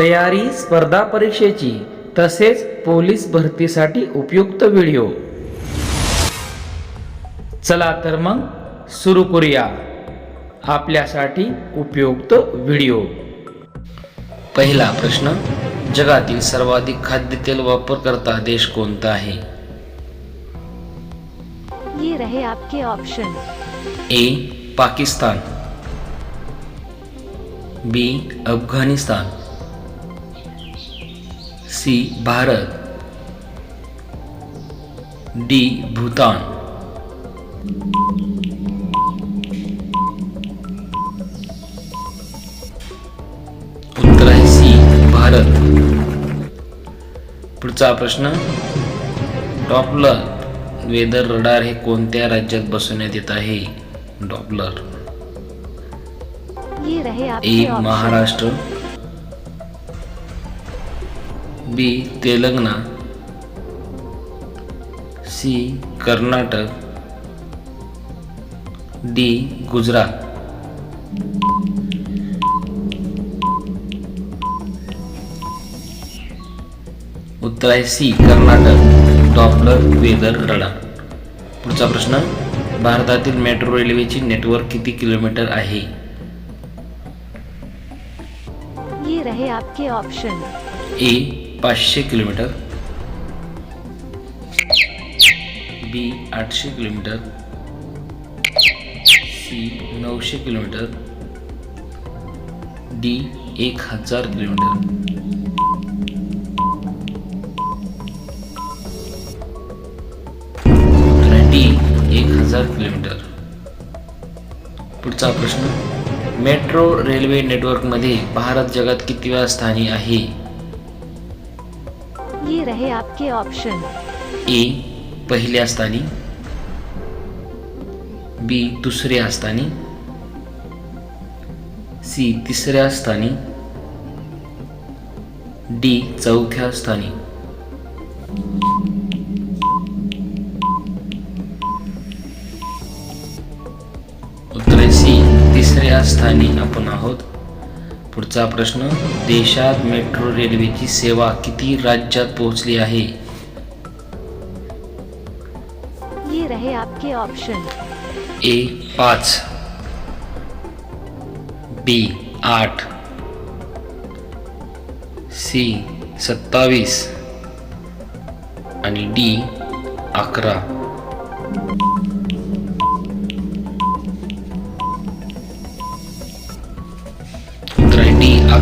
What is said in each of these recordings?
तयारी स्पर्धा परीक्षेची तसेच पोलीस भरतीसाठी उपयुक्त व्हिडिओ. चला तर मग सुरू करूया आपल्यासाठी उपयुक्त व्हिडिओ. पहिला प्रश्न जगातील सर्वाधिक खाद्यतेल वापरकर्ता देश कोणता आहे? ये रहे आपके option A Pakistan. B Afghanistan. C Bharat. D Bhutan. उत्तर आहे सी भारत. पुढचा प्रश्न. डॉपलर वेदर रडार हे कोणत्या राज्यात बसवण्यात येत आहे? डॉपलर. ये रहे A Maharashtra. B Telangana C Karnataka D Gujarat. उत्तर आहे C Karnataka Doppler weather radar पुढचा प्रश्न भारतातील मेट्रो रेल्वेची नेटवर्क किती किलोमीटर आहे? ये रहे आपके ऑप्शन ए पाचशे किलोमीटर. बी आठशे किलोमीटर. सी नऊशे किलोमीटर. डी एक हजार किलोमीटर. डी एक हजार किलोमीटर. पुढचा प्रश्न मेट्रो रेल्वे नेटवर्कमध्ये भारत जगात कितव्या स्थानी आहे? ये रहे आपके ऑप्शन ए पहिल्या स्थानी बी दुसऱ्या स्थानी सी तिसऱ्या स्थानी डी चौथ्या स्थानी उत्तर सी तिसऱ्या स्थानी आपण आहोत. पुढचा प्रश्न देशात मेट्रो रेल्वेची सेवा किती राज्यात पोहोचली आहे? ये रहे आपके ऑप्शन ए पाच. बी आठ. सी सत्तावीस. आणि डी अकरा.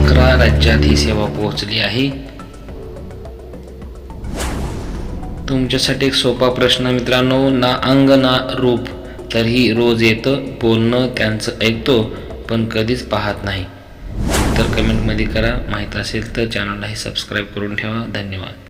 अकरा राज्यात ही सेवा पोहोचली आहे. तुमच्यासाठी एक सोपा प्रश्न मित्रांनो ना अंग ना रूप तरीही रोज येतं बोलणं त्यांचं ऐकतो पण कधीच पाहत नाही. तर कमेंटमध्ये करा माहीत असेल तर चॅनललाही सबस्क्राईब करून ठेवा. धन्यवाद.